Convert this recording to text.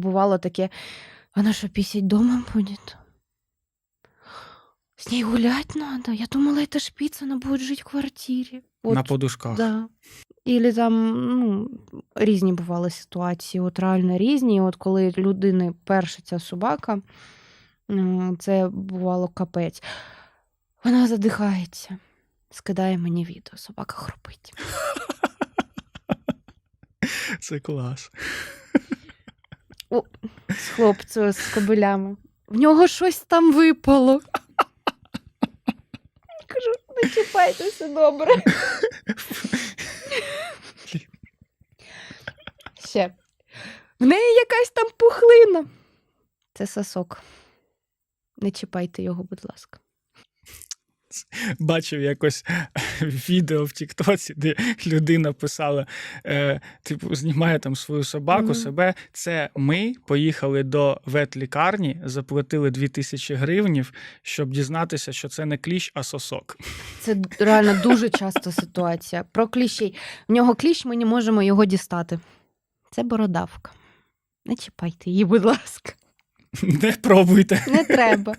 Бувало таке, вона що, пісять дома буде? С ней гулять надо. Я думала, это шпица, она будет жить в квартирі. От, На подушках. Да. Ілі там ну, різні бували ситуації, от реально різні. От коли людини перша ця собака, це бувало капець. Вона задихається, скидає мені відео, собака хропить. Це клас. З хлопцем, з кобилями. В нього щось там випало. Кажу, не чіпайте, все добре. Ще. В неї якась там пухлина. Це сосок. Не чіпайте його, будь ласка. Бачив якось відео в Тіктоці, де людина писала: е, типу, знімає там свою собаку, Мгм. себе. Це ми поїхали до ветлікарні, заплатили 2000 гривнів, щоб дізнатися, що це не кліщ, а сосок. Це реально дуже часто ситуація. Про кліщей. В нього кліщ, ми не можемо його дістати. Це бородавка. Не чіпайте її, будь ласка. Не пробуйте. Не треба.